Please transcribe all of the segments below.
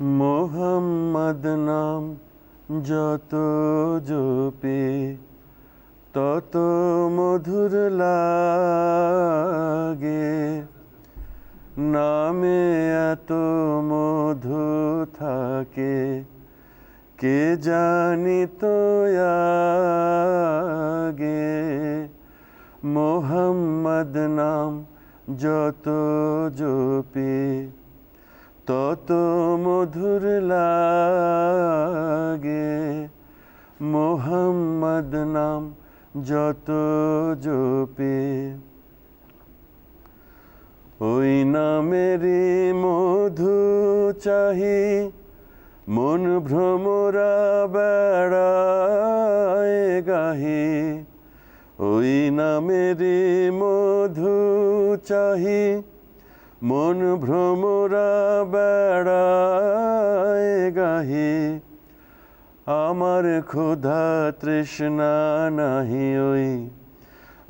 মোহাম্মদ নাম যত জপে, তত মধুর লাগে। নামে এত মধু থাকে, কে জানি তো আগে? মোহাম্মদ নাম যত জপে মধুর লাগে। মোহাম্মদ নাম যত জপে। ওই নামেরই মধু চাহি, মন ভ্রমরা বেড়ায় গাহি। ওই নামেরই মধু চাহি মন ভ্রমরা বেড়ায় গাহি, আমার ক্ষুধা তৃষ্ণা নাহি ওই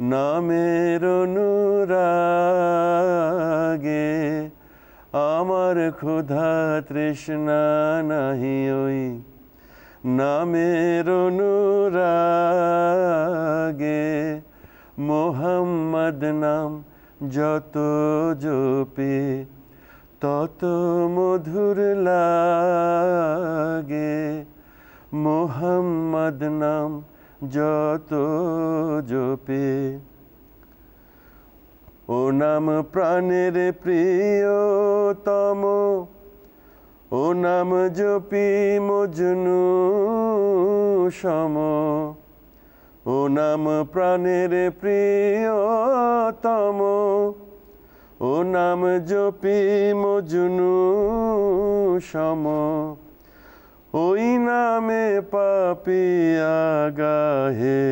নামের অনুরাগে, আমার ক্ষুধা তৃষ্ণা নাহি ওই নামের অনুরাগে, মোহাম্মদ নাম যত জপে, তত মধুর লাগে। মোহাম্মদ নাম যত জপে। ও নাম প্রাণের প্রিয়তম। ও নাম জপি মজনু সম। ও নাম প্রাণের প্রিয়তম। ও নাম জপি মজনু সম। ওই নামে পাপিয়া গাহে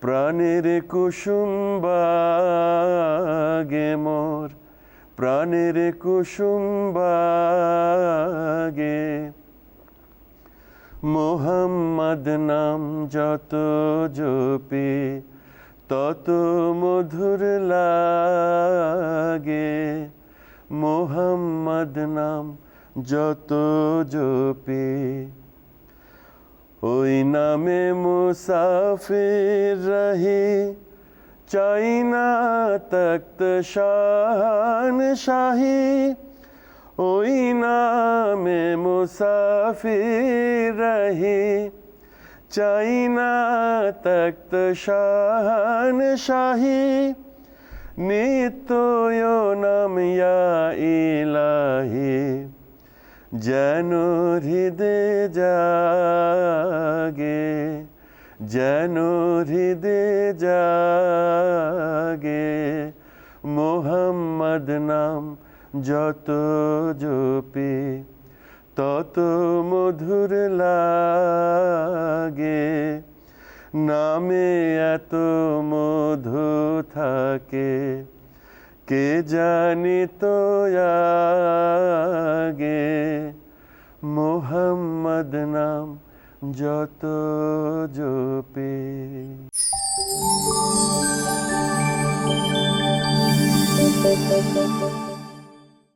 প্রাণের কুসুম বাগে মোর। প্রাণের কুসুম বাগে মোহাম্মদ নাম যত জপি, তত মধুর লাগে। মোহাম্মদ নাম যত জপি, ওই নামে মুসাফির রহি। চাইনা তক্ত শান শাহী ওই নামে মুসাফির রহি চাই না তক্ত শান শাহী, নিত্য নাম ইলাহি, যেন হৃদে জাগে, যেন হৃদে জাগে, মোহাম্মদ নাম যত জপে, তত মধুর লাগে নামে এত মধু থাকে, কে জানি তো আগে মোহাম্মদ নাম যত জপে